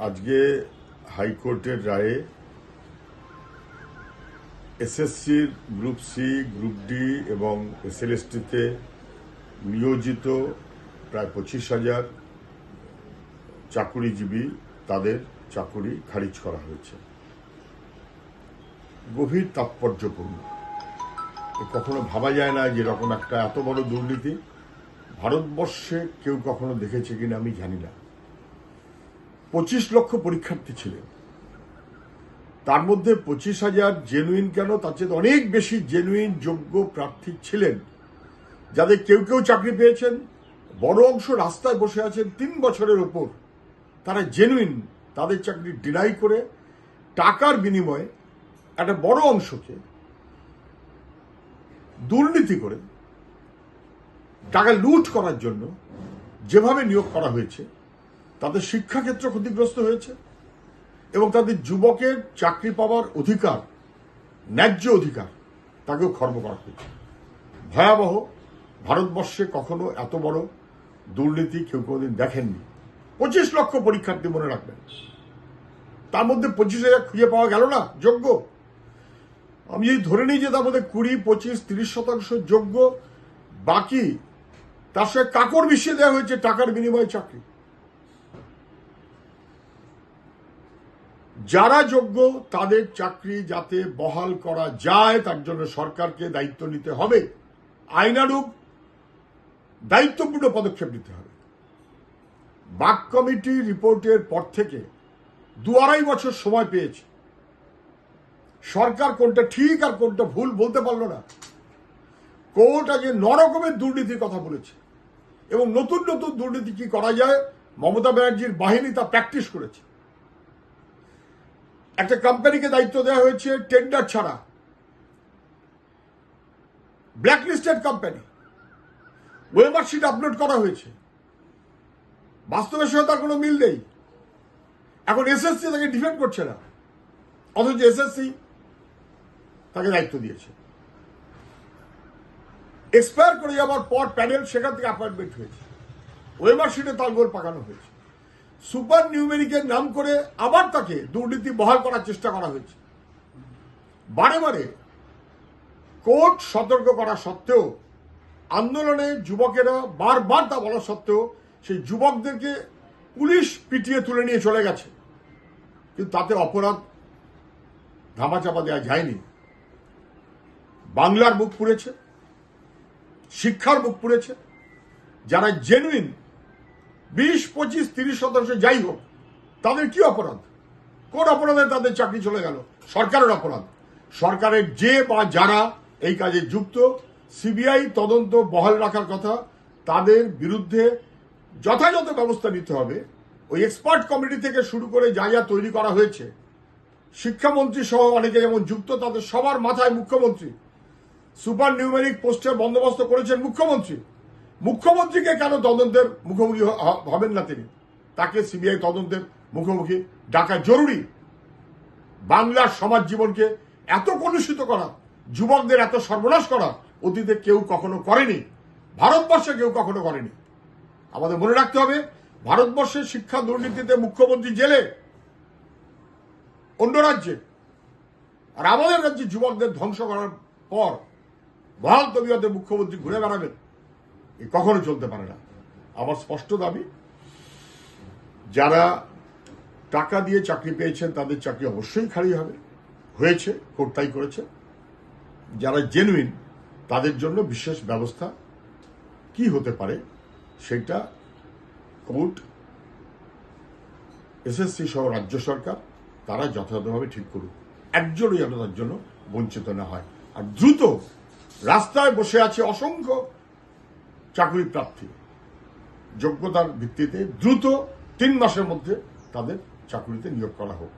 আজকে হাইকোর্টের রায়ে এসএসসির গ্রুপ সি গ্রুপ ডি এবং এসএলএসটিতে নিয়োজিত প্রায় পঁচিশ হাজার চাকুরিজীবী তাদের চাকুরি খারিজ করা হয়েছে। গভীর তাৎপর্যপূর্ণ। কখনো ভাবা যায় না যে এরকম একটা এত বড় দুর্নীতি ভারতবর্ষে কেউ কখনো দেখেছে কিনা আমি জানি না। পঁচিশ লক্ষ পরীক্ষার্থী ছিলেন। তার মধ্যে পঁচিশ হাজার জেনুইন কেন? তার চেয়ে অনেক বেশি জেনুইন যোগ্য প্রার্থী ছিলেন, যাদের কেউ কেউ চাকরি পেয়েছেন। বড় অংশ রাস্তায় বসে আছেন, তিন বছরের ওপর। তারা জেনুইন তাদের চাকরি ডিনাই করে, টাকার বিনিময়ে একটা বড় অংশকে দুর্নীতি করে টাকা লুট করার জন্য যেভাবে নিয়োগ করা হয়েছে, তাদের শিক্ষাক্ষেত্র ক্ষতিগ্রস্ত হয়েছে এবং তাদের যুবকের চাকরি পাওয়ার অধিকার, ন্যায্য অধিকার, তাকেও খর্ব করা হয়েছে। ভয়াবহ, ভারতবর্ষে কখনো এত বড় দুর্নীতি কেউ কোনোদিন দেখেননি। পঁচিশ লক্ষ পরীক্ষার্থী মনে রাখবেন। তার মধ্যে পঁচিশ হাজার খুঁজে পাওয়া গেল না, যোগ্য। আমি যদি ধরে নিই যে তার মধ্যে কুড়ি, পঁচিশ, তিরিশ শতাংশ যোগ্য, বাকি তার সঙ্গে কাকর মিশিয়ে দেওয়া হয়েছে টাকার বিনিময়ে চাকরি। যারা যোগ্য, তাদের চাকরি যাতে বহাল করা যায়, তার জন্য সরকারকে দায়িত্ব নিতে হবে। আইনানুগ দায়িত্বপূর্ণ পদক্ষেপ নিতে হবে। বাক কমিটি রিপোর্টের পর থেকে দু আড়াই বছর সময় পেয়েছে। সরকার কোনটা ঠিক আর কোনটা ভুল বলতে পারল না। কোর্ট আগে নরকমের দুর্নীতির কথা বলেছে। এবং নতুন নতুন দুর্নীতি কি করা যায়? মমতা ব্যানার্জির বাহিনী তা প্র্যাকটিস করেছে। একটা কোম্পানিকে দায়িত্ব দেওয়া হয়েছে টেন্ডার ছাড়া। ব্ল্যাকলিস্টেড কোম্পানি ওয়েবারশিট আপলোড করা হয়েছে। বাস্তবের সঙ্গে তার কোনো মিল নেই। এখন এসএসসি তাকে ডিফেন্ড করছে না। অথচ এসএসসি তাকে দায়িত্ব দিয়েছে। এক্সপায়ার করে যাওয়ার পর প্যানেল সেখান থেকে অ্যাপয়েন্টমেন্ট হয়েছে। ওয়েবার শিটে তালগোল পাকানো হয়েছে। সুপার নিউমেরিকের নাম করে আবার তাকে দুর্নীতি বহাল করার চেষ্টা করা হয়েছে। বারে বারে কোর্ট সতর্ক করা সত্ত্বেও, আন্দোলনে যুবকেরা বারবার তা বলা সত্ত্বেও, সেই যুবকদেরকে পুলিশ পিটিয়ে তুলে নিয়ে চলে গেছে। কিন্তু তাতে অপরাধ ধামাচাপা দেওয়া যায়নি। বাংলার মুখ পুড়েছে। শিক্ষার মুখ পুড়েছে। যারা জেনুইন বিশ, পঁচিশ, তিরিশ শতাংশ যাই হোক, তাদের কি অপরাধ? কোন অপরাধে তাদের চাকরি চলে গেল? সরকারের অপরাধ। সরকারের যে বা যারা এই কাজে যুক্ত, সিবিআই তদন্ত বহাল রাখার কথা, তাদের বিরুদ্ধে যথাযথ ব্যবস্থা নিতে হবে। ওই এক্সপার্ট কমিটি থেকে শুরু করে যা যা তৈরি করা হয়েছে, শিক্ষামন্ত্রী সহ অনেকে যেমন যুক্ত, তাদের সবার মাথায় মুখ্যমন্ত্রী। সুপার নিউমেরিক পোস্টের বন্দোবস্ত করেছেন মুখ্যমন্ত্রী। মুখ্যমন্ত্রীকে কেন তদন্তের মুখোমুখি হবেন না তিনি? তাকে সিবিআই তদন্তের মুখোমুখি ডাকা জরুরি। বাংলার সমাজ জীবনকে এত কলুষিত করা, যুবকদের এত সর্বনাশ করা অতীতে কেউ কখনো করেনি। ভারতবর্ষে কেউ কখনো করেনি। আমাদের মনে রাখতে হবে, ভারতবর্ষের শিক্ষা দুর্নীতিতে মুখ্যমন্ত্রী জেলে। অন্য রাজ্যে। আর আমাদের রাজ্যে যুবকদের ধ্বংস করার পর বহাল তবিয়তে মুখ্যমন্ত্রী ঘুরে বেড়াবেন। এ কখনো চলতে পারে না। আমার স্পষ্ট দাবি, যারা টাকা দিয়ে চাকরি পেয়েছেন, তাদের চাকরি অবশ্যই খালি হবে। হয়েছে, কোর্ট তাই করেছে। যারা জেনুইন তাদের জন্য বিশেষ ব্যবস্থা কি হতে পারে, সেটা কোর্ট, এসএসসি সহ রাজ্য সরকার, তারা যথাযথভাবে ঠিক করুক। একজনই যেন তার জন্য বঞ্চিত না হয়। আর দ্রুত রাস্তায় বসে আছে অসংখ্য চাকরি প্রার্থী যোগ্যতার ভিত্তিতে দ্রুত তিন মাসের মধ্যে তাদের চাকরিতে নিয়োগ করা হোক।